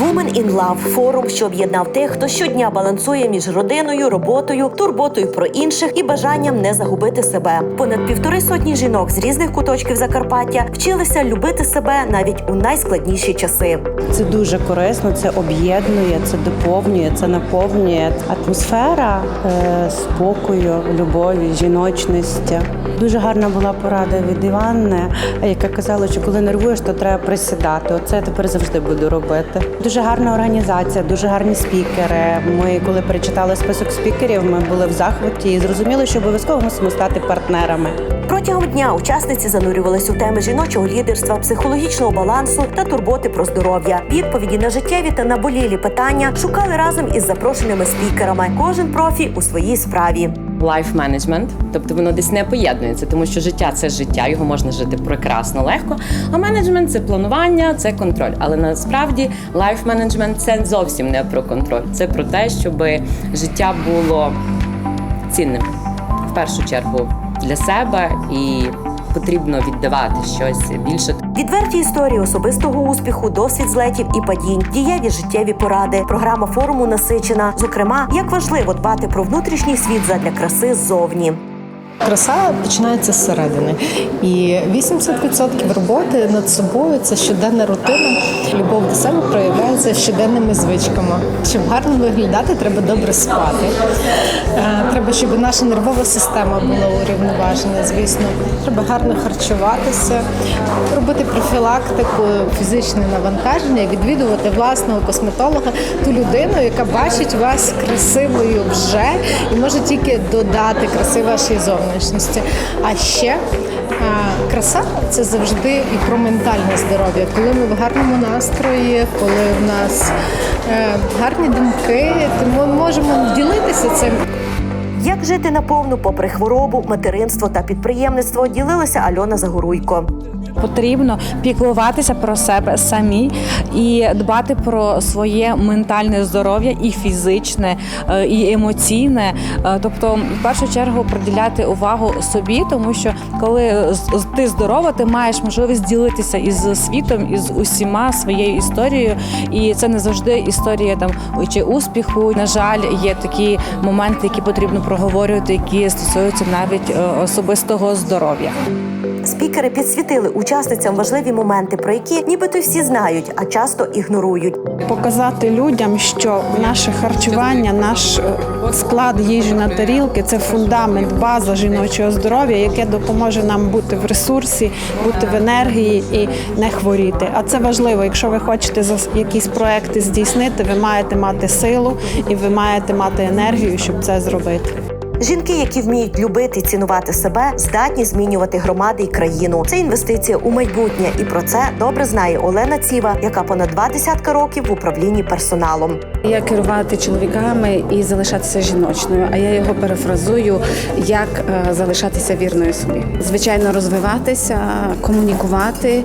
Women in Love – форум, що об'єднав тих, хто щодня балансує між родиною, роботою, турботою про інших і бажанням не загубити себе. Понад півтори сотні жінок з різних куточків Закарпаття вчилися любити себе навіть у найскладніші часи. Це дуже корисно, це об'єднує, це доповнює, це наповнює атмосфера е, спокою, любові, жіночності. Дуже гарна була порада від Іванни, яка казала, що коли нервуєш, то треба присідати. Оце я тепер завжди буду робити. Дуже гарна організація, дуже гарні спікери. Ми, коли перечитали список спікерів, ми були в захваті і зрозуміли, що обов'язково мусимо стати партнерами. Протягом дня учасниці занурювались у теми жіночого лідерства, психологічного балансу та турботи про здоров'я. Відповіді на життєві та наболілі питання шукали разом із запрошеними спікерами. Кожен профі у своїй справі. Life management, тобто воно десь не поєднується, тому що життя це життя, його можна жити прекрасно, легко. А менеджмент це планування, це контроль. Але насправді life management – це зовсім не про контроль, це про те, щоб життя було цінним в першу чергу для себе і потрібно віддавати щось більше Відверті історії особистого успіху, досвід злетів і падінь, дієві життєві поради. Програма форуму насичена. Зокрема, як важливо дбати про внутрішній світ задля краси ззовні. Краса починається зсередини, і 80% роботи над собою це щоденна рутина. Любов до себе проявляється щоденними звичками. Щоб гарно виглядати, треба добре спати. Е, Треба, щоб наша нервова система була урівноважена. Звісно, треба гарно харчуватися, робити профілактику, фізичне навантаження, відвідувати власного косметолога, ту людину, яка бачить вас красивою вже і може тільки додати краси вашій зовнішності. А ще краса це завжди і про ментальне здоров'я. Коли ми в гарному настрої, коли в нас е, гарні думки, то ми можемо ділитися цим. Як жити наповну попри хворобу, материнство та підприємництво ділилася Альона Загоруйко. Потрібно піклуватися про себе самі і дбати про своє ментальне здоров'я, і фізичне, е, і емоційне. Е, Тобто, в першу чергу, приділяти увагу собі, тому що коли ти здорова, ти маєш можливість ділитися із світом, із усіма своєю історією. І це не завжди історія там чи успіху. На жаль, є такі моменти, які потрібно проговорювати, які стосуються навіть е, особистого здоров'я. Спікери підсвітили учасницям важливі моменти, про які нібито всі знають, а часто ігнорують. показати людям, що наше харчування, наш е, склад їжі на тарілки це фундамент, база жіночого здоров'я, яке допоможе нам бути в ресурсі, бути в енергії і не хворіти. А це важливо. Якщо ви хочете якісь проекти здійснити, ви маєте мати силу і ви маєте мати енергію, щоб це зробити. Жінки, які вміють любити і цінувати себе, здатні змінювати громади і країну. Це інвестиція у майбутнє, і про це добре знає Олена Ціва, яка понад два десятка років в управлінні персоналом. Як керувати чоловіками і залишатися жіночною. А я його перефразую, як е, залишатися вірною собі. Звичайно, розвиватися, комунікувати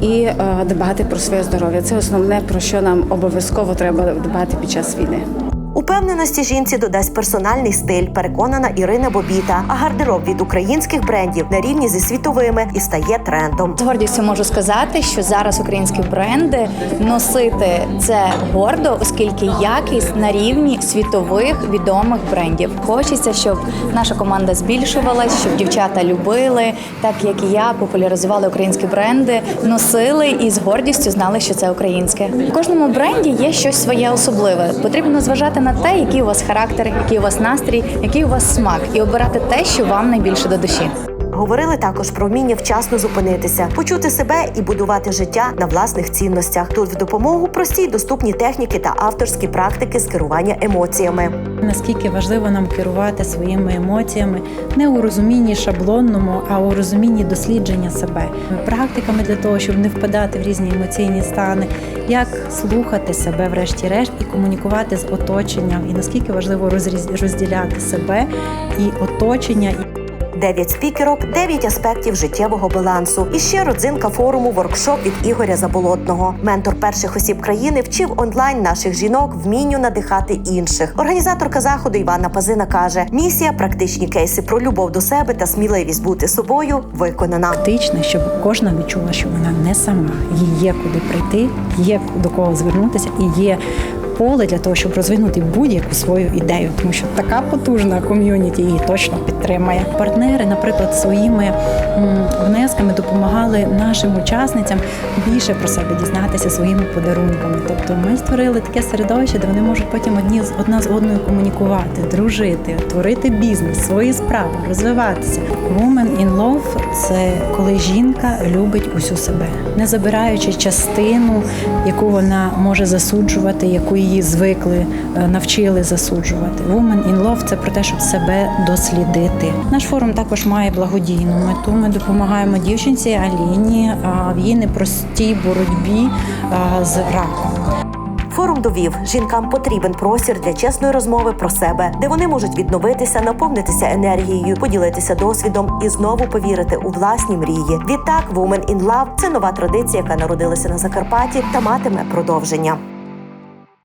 і е, дбати про своє здоров'я. Це основне про що нам обов'язково треба дбати під час війни. Упевненості жінці додасть персональний стиль, переконана Ірина Бобіта. А гардероб від українських брендів на рівні зі світовими і стає трендом. З гордістю можу сказати, що зараз українські бренди носити це гордо, оскільки якість на рівні світових відомих брендів. Хочеться, щоб наша команда збільшувалась, щоб дівчата любили, так як і я, популяризували українські бренди, носили і з гордістю знали, що це українське. У кожному бренді є щось своє особливе. Потрібно зважати на те, який у вас характер, який у вас настрій, який у вас смак, і обирати те, що вам найбільше до душі. Говорили також про вміння вчасно зупинитися, почути себе і будувати життя на власних цінностях. Тут в допомогу прості й доступні техніки та авторські практики з керування емоціями. наскільки важливо нам керувати своїми емоціями не у розумінні шаблонному, а у розумінні дослідження себе, практиками для того, щоб не впадати в різні емоційні стани, як слухати себе, врешті-решт, і комунікувати з оточенням, і наскільки важливо розділяти себе і оточення. 9 спікерок, 9 аспектів життєвого балансу. І ще родзинка форуму воркшоп від Ігоря Заболотного. Ментор перших осіб країни вчив онлайн наших жінок вмінню надихати інших. Організаторка заходу Івана Пазина каже: місія, практичні кейси про любов до себе та сміливість бути собою виконана. Практично, щоб кожна відчула, що вона не сама, їй є куди прийти, є до кого звернутися і є. Поле для того, щоб розвинути будь-яку свою ідею, тому що така потужна ком'юніті її точно підтримає. Партнери, наприклад, своїми внесками допомагали нашим учасницям більше про себе дізнатися своїми подарунками. Тобто ми створили таке середовище, де вони можуть потім одні з одна з одною комунікувати, дружити, творити бізнес, свої справи, розвиватися. Woman in Love – це коли жінка любить усю себе, не забираючи частину, яку вона може засуджувати, яку її звикли, е, навчили засуджувати. Woman in Love – це про те, щоб себе дослідити. Наш форум також має благодійну мету. Ми допомагаємо дівчинці Аліні в її непростій боротьбі з раком. Форум довів, жінкам потрібен простір для чесної розмови про себе, де вони можуть відновитися, наповнитися енергією, поділитися досвідом і знову повірити у власні мрії. Відтак, Women in Love – це нова традиція, яка народилася на Закарпатті та матиме продовження.